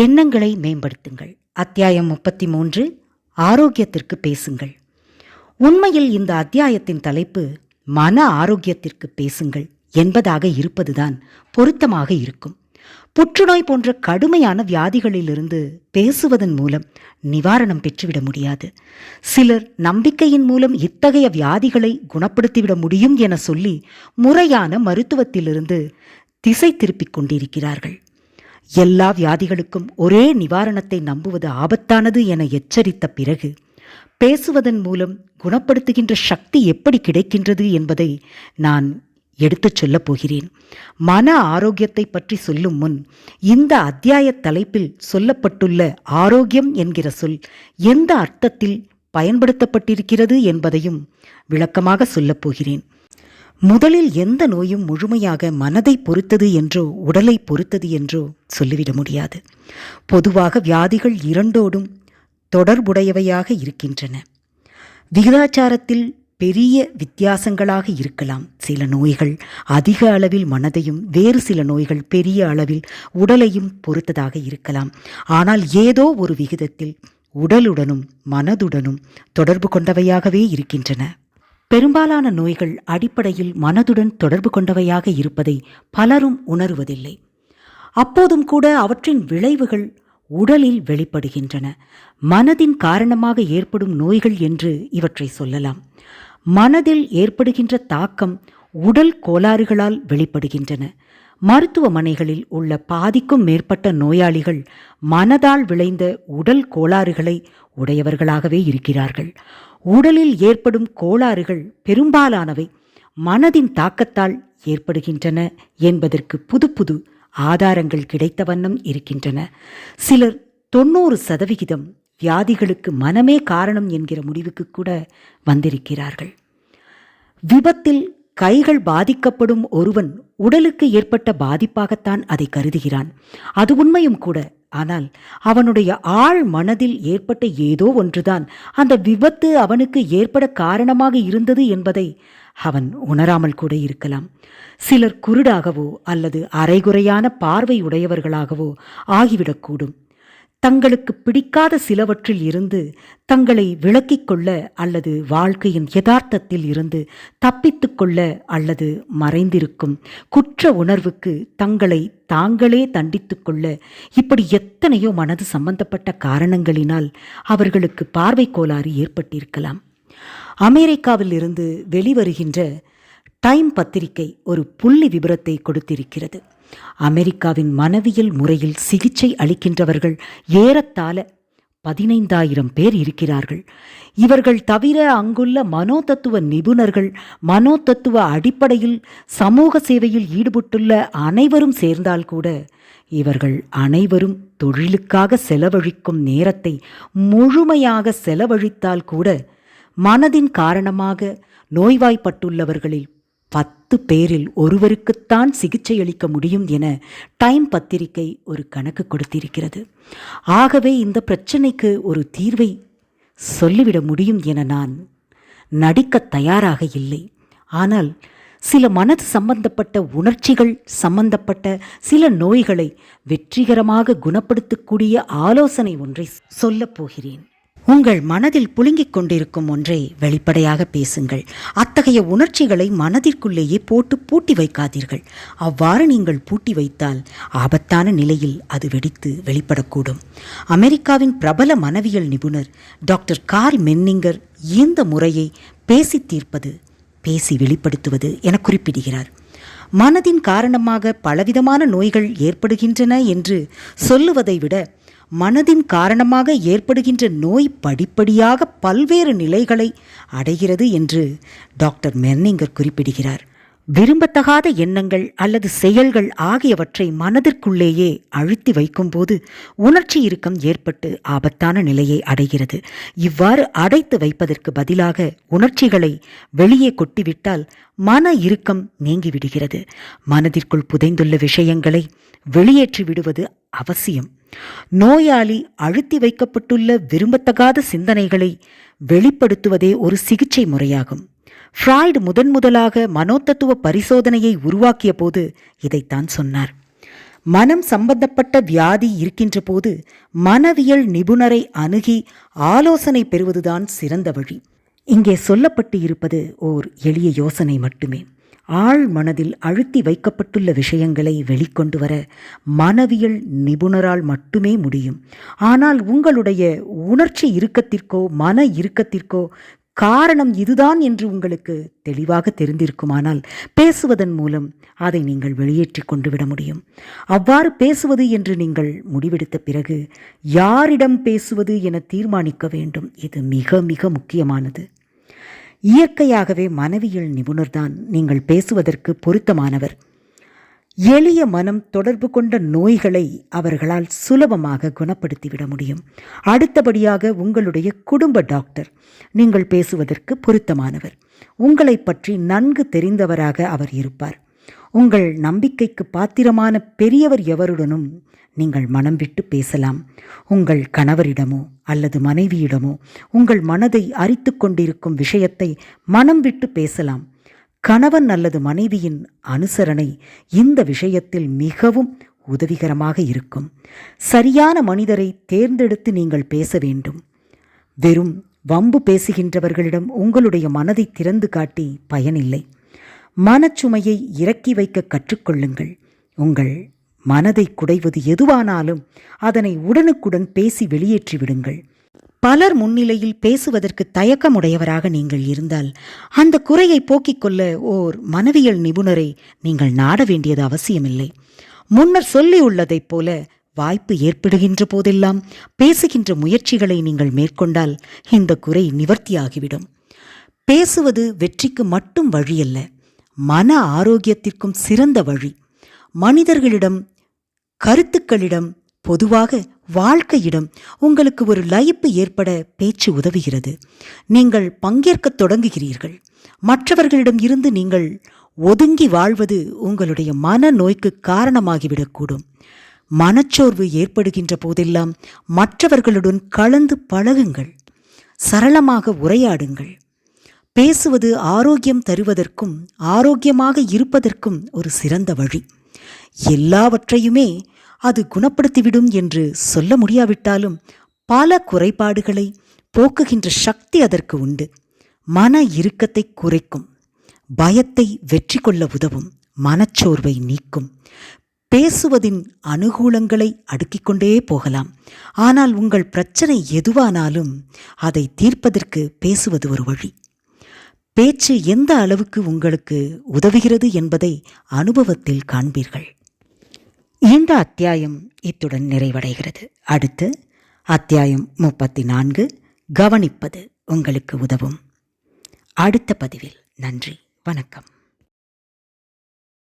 எண்ணங்களை மேம்படுத்துங்கள். அத்தியாயம் முப்பத்தி மூன்று ஆரோக்கியத்திற்கு பேசுங்கள். உண்மையில் இந்த அத்தியாயத்தின் தலைப்பு மன ஆரோக்கியத்திற்கு பேசுங்கள் என்பதாக இருப்பதுதான் பொருத்தமாக இருக்கும். புற்றுநோய் போன்ற கடுமையான வியாதிகளிலிருந்து பேசுவதன் மூலம் நிவாரணம் பெற்றுவிட முடியாது. சிலர் நம்பிக்கையின் மூலம் இத்தகைய வியாதிகளை குணப்படுத்திவிட முடியும் என சொல்லி முறையான மருத்துவத்திலிருந்து திசை திருப்பிக் கொண்டிருக்கிறார்கள். எல்லா வியாதிகளுக்கும் ஒரே நிவாரணத்தை நம்புவது ஆபத்தானது என எச்சரித்த பிறகு பேசுவதன் மூலம் குணப்படுத்துகின்ற சக்தி எப்படி கிடைக்கின்றது என்பதை நான் எடுத்துச் சொல்லப் போகிறேன். மன ஆரோக்கியத்தை பற்றி சொல்லும் முன் இந்த அத்தியாய தலைப்பில் சொல்லப்பட்டுள்ள ஆரோக்கியம் என்கிற சொல் எந்த அர்த்தத்தில் பயன்படுத்தப்பட்டிருக்கிறது என்பதையும் விளக்கமாக சொல்லப் போகிறேன். முதலில் எந்த நோயும் முழுமையாக மனதை பொறுத்தது என்றோ உடலை பொறுத்தது என்றோ சொல்லிவிட முடியாது. பொதுவாக வியாதிகள் இரண்டோடும் தொடர்புடையவையாக இருக்கின்றன. விகிதாச்சாரத்தில் பெரிய வித்தியாசங்களாக இருக்கலாம். சில நோய்கள் அதிக அளவில் மனதையும் வேறு சில நோய்கள் பெரிய அளவில் உடலையும் பொறுத்ததாக இருக்கலாம். ஆனால் ஏதோ ஒரு விகிதத்தில் உடலுடனும் மனதுடனும் தொடர்பு கொண்டவையாகவே இருக்கின்றன. பெரும்பாலான நோய்கள் அடிப்படையில் மனதுடன் தொடர்பு கொண்டவையாக இருப்பதை பலரும் உணருவதில்லை. அப்போதும் கூட அவற்றின் விளைவுகள் உடலில் வெளிப்படுகின்றன. மனதின் காரணமாக ஏற்படும் நோய்கள் என்று இவற்றை சொல்லலாம். மனதில் ஏற்படுகின்ற தாக்கம் உடல் கோளாறுகளால் வெளிப்படுகின்றன. மருத்துவமனைகளில் உள்ள பாதிக்கும் மேற்பட்ட நோயாளிகள் மனதால் விளைந்த உடல் கோளாறுகளை உடையவர்களாகவே இருக்கிறார்கள். உடலில் ஏற்படும் கோளாறுகள் பெரும்பாலானவை மனதின் தாக்கத்தால் ஏற்படுகின்றன என்பதற்கு புது புது ஆதாரங்கள் கிடைத்த வண்ணம் இருக்கின்றன. சிலர் தொண்ணூறு சதவிகிதம் வியாதிகளுக்கு மனமே காரணம் என்கிற முடிவுக்கு கூட வந்திருக்கிறார்கள். விபத்தில் கைகள் பாதிக்கப்படும் ஒருவன் உடலுக்கு ஏற்பட்ட பாதிப்பாகத்தான் அதை கருதுகிறான். அது உண்மையும் கூட. ஆனால் அவனுடைய ஆழ் மனதில் ஏற்பட்ட ஏதோ ஒன்றுதான். அந்த விபத்து அவனுக்கு ஏற்பட காரணமாக இருந்தது என்பதை அவன் உணராமல் கூட இருக்கலாம். சிலர் குருடாகவோ அல்லது அரைகுறையான பார்வை உடையவர்களாகவோ ஆகிவிடக்கூடும். தங்களுக்கு பிடிக்காத சிலவற்றில் இருந்து தங்களை விளக்கிக் கொள்ள அல்லது வாழ்க்கையின் யதார்த்தத்தில் இருந்து தப்பித்துக்கொள்ள அல்லது மறைந்திருக்கும் குற்ற உணர்வுக்கு தங்களை தாங்களே தண்டித்துக்கொள்ள இப்படி எத்தனையோ மனது சம்பந்தப்பட்ட காரணங்களினால் அவர்களுக்கு பார்வை கோளாறு ஏற்பட்டிருக்கலாம். அமெரிக்காவில் இருந்து வெளிவருகின்ற டைம் பத்திரிகை ஒரு புள்ளி விபரத்தை கொடுத்திருக்கிறது. அமெரிக்காவின் மனவியல் முறையில் சிகிச்சை அளிக்கின்றவர்கள் ஏறத்தாழ பதினைந்தாயிரம் பேர் இருக்கிறார்கள். இவர்கள் தவிர அங்குள்ள மனோதத்துவ நிபுணர்கள் மனோதத்துவ அடிப்படையில் சமூக சேவையில் ஈடுபட்டுள்ள அனைவரும் சேர்ந்தால் கூட இவர்கள் அனைவரும் தொழிலுக்காக செலவழிக்கும் நேரத்தை முழுமையாக செலவழித்தால் கூட மனதின் காரணமாக நோய்வாய்ப்பட்டுள்ளவர்களில் பத்து பேரில் ஒருவருக்குத்தான் சிகிச்சை அளிக்க முடியும் என டைம் பத்திரிகை ஒரு கணக்கு கொடுத்திருக்கிறது. ஆகவே இந்த பிரச்சனைக்கு ஒரு தீர்வை சொல்லிவிட முடியும் என நான் நடிக்க தயாராக இல்லை. ஆனால் சில மனது சம்பந்தப்பட்ட உணர்ச்சிகள் சம்பந்தப்பட்ட சில நோய்களை வெற்றிகரமாக குணப்படுத்தக்கூடிய ஆலோசனை ஒன்றை சொல்லப் போகிறேன். உங்கள் மனதில் புழுங்கிக் கொண்டிருக்கும் ஒன்றை வெளிப்படையாக பேசுங்கள். அத்தகைய உணர்ச்சிகளை மனதிற்குள்ளேயே போட்டு பூட்டி வைக்காதீர்கள். அவ்வாறு நீங்கள் பூட்டி வைத்தால் ஆபத்தான நிலையில் அது வெடித்து வெளிப்படக்கூடும். அமெரிக்காவின் பிரபல மனவியல் நிபுணர் டாக்டர் கார்ல் மென்னிங்கர் இந்த முறையை பேசி தீர்ப்பது பேசி வெளிப்படுத்துவது என குறிப்பிடுகிறார். மனதின் காரணமாக பலவிதமான நோய்கள் ஏற்படுகின்றன என்று சொல்லுவதை விட மனதின் காரணமாக ஏற்படுகின்ற நோய் படிப்படியாக பல்வேறு நிலைகளை அடைகிறது என்று டாக்டர் மெர்னிங்கர் குறிப்பிடுகிறார். விரும்பத்தகாத எண்ணங்கள் அல்லது செயல்கள் ஆகியவற்றை மனதிற்குள்ளேயே அழுத்தி வைக்கும்போது உணர்ச்சி இறுக்கம் ஏற்பட்டு ஆபத்தான நிலையை அடைகிறது. இவ்வாறு அடைத்து வைப்பதற்கு பதிலாக உணர்ச்சிகளை வெளியே கொட்டிவிட்டால் மன இறுக்கம் நீங்கிவிடுகிறது. மனதிற்குள் புதைந்துள்ள விஷயங்களை வெளியேற்றி விடுவது அவசியம். நோயாளி அழுத்தி வைக்கப்பட்டுள்ள விரும்பத்தகாத சிந்தனைகளை வெளிப்படுத்துவதே ஒரு சிகிச்சை முறையாகும். ஃப்ராய்டு முதன் முதலாக மனோதத்துவ பரிசோதனையை உருவாக்கிய போது இதைத்தான் சொன்னார். மனம் சம்பந்தப்பட்ட வியாதி இருக்கின்ற போது மனவியல் நிபுணரை அணுகி ஆலோசனை பெறுவதுதான் சிறந்த வழி. இங்கே சொல்லப்பட்டு இருப்பது ஓர் எளிய யோசனை மட்டுமே. ஆழ் மனதில் அழுத்தி வைக்கப்பட்டுள்ள விஷயங்களை வெளிக்கொண்டு வர மனவியல் நிபுணரால் மட்டுமே முடியும். ஆனால் உங்களுடைய உணர்ச்சி இறுக்கத்திற்கோ மன இறுக்கத்திற்கோ காரணம் இதுதான் என்று உங்களுக்கு தெளிவாக தெரிந்திருக்குமானால் பேசுவதன் மூலம் அதை நீங்கள் வெளியேற்றி கொண்டு விட முடியும். அவ்வாறு பேசுவது என்று நீங்கள் முடிவெடுத்த பிறகு யாரிடம் பேசுவது என தீர்மானிக்க வேண்டும். இது மிக மிக முக்கியமானது. இயற்கையாகவே மனவியல் நிபுணர்தான். நீங்கள் பேசுவதற்கு பொருத்தமானவர். எளிய மனம் தொடர்பு கொண்ட நோய்களை அவர்களால் சுலபமாக குணப்படுத்திவிட முடியும். அடுத்தபடியாக உங்களுடைய குடும்ப டாக்டர். நீங்கள் பேசுவதற்கு பொருத்தமானவர். உங்களை பற்றி நன்கு தெரிந்தவராக அவர் இருப்பார். உங்கள் நம்பிக்கைக்கு பாத்திரமான பெரியவர் எவருடனும் நீங்கள் மனம் விட்டு பேசலாம். உங்கள் கணவரிடமோ அல்லது மனைவியிடமோ உங்கள் மனதை அரித்து கொண்டிருக்கும் விஷயத்தை மனம் விட்டு பேசலாம். கணவன் அல்லது மனைவியின் அனுசரணை இந்த விஷயத்தில் மிகவும் உதவிகரமாக இருக்கும். சரியான மனிதரை தேர்ந்தெடுத்து நீங்கள் பேச வேண்டும். வெறும் வம்பு பேசுகின்றவர்களிடம் உங்களுடைய மனதை திறந்து காட்டி பயனில்லை. மனச்சுமையை இறக்கி வைக்க கற்றுக்கொள்ளுங்கள். உங்கள் மனதை குடைவது எதுவானாலும் அதனை உடனுக்குடன் பேசி வெளியேற்றி விடுங்கள். பலர் முன்னிலையில் பேசுவதற்கு தயக்கமுடையவராக நீங்கள் இருந்தால் அந்த குறையை போக்கிக் கொள்ள ஓர் மனவியல் நிபுணரை நீங்கள் நாட வேண்டியது அவசியமில்லை. முன்னர் சொல்லியுள்ளதைப் போல வாய்ப்பு ஏற்படுகின்ற போதெல்லாம் பேசுகின்ற முயற்சிகளை நீங்கள் மேற்கொண்டால் இந்த குறை நிவர்த்தியாகிவிடும். பேசுவது வெற்றிக்கு மட்டும் வழியல்ல. மன ஆரோக்கியத்திற்கும் சிறந்த வழி. மனிதர்களிடம் கருத்துக்களிடம் பொதுவாக வாழ்க்கையிடம் உங்களுக்கு ஒரு லயிப்பு ஏற்பட பேச்சு உதவுகிறது. நீங்கள் பங்கேற்கத் தொடங்குகிறீர்கள். மற்றவர்களிடம் இருந்து நீங்கள் ஒதுங்கி வாழ்வது உங்களுடைய மன நோய்க்கு காரணமாகிவிடக்கூடும். மனச்சோர்வு ஏற்படுகின்ற போதெல்லாம் மற்றவர்களுடன் கலந்து பழகுங்கள். சரளமாக உரையாடுங்கள். பேசுவது ஆரோக்கியம் தருவதற்கும் ஆரோக்கியமாக இருப்பதற்கும் ஒரு சிறந்த வழி. எல்லாவற்றையுமே அது குணப்படுத்திவிடும் என்று சொல்ல முடியாவிட்டாலும் பல குறைபாடுகளை போக்குகின்ற சக்தி அதற்கு உண்டு. மன இறுக்கத்தை குறைக்கும் பயத்தை வெற்றி கொள்ள உதவும் மனச்சோர்வை நீக்கும். பேசுவதின் அனுகூலங்களை அடுக்கிக் கொண்டே போகலாம். ஆனால் உங்கள் பிரச்சனை எதுவானாலும் அதை தீர்ப்பதற்கு பேசுவது ஒரு வழி. பேச்சு எந்த அளவுக்கு உங்களுக்கு உதவுகிறது என்பதை அனுபவத்தில் காண்பீர்கள். இந்த அத்தியாயம் இத்துடன் நிறைவடைகிறது. அடுத்து அத்தியாயம் முப்பத்தி நான்கு கவனிப்பது உங்களுக்கு உதவும். அடுத்த பதிவில். நன்றி வணக்கம்.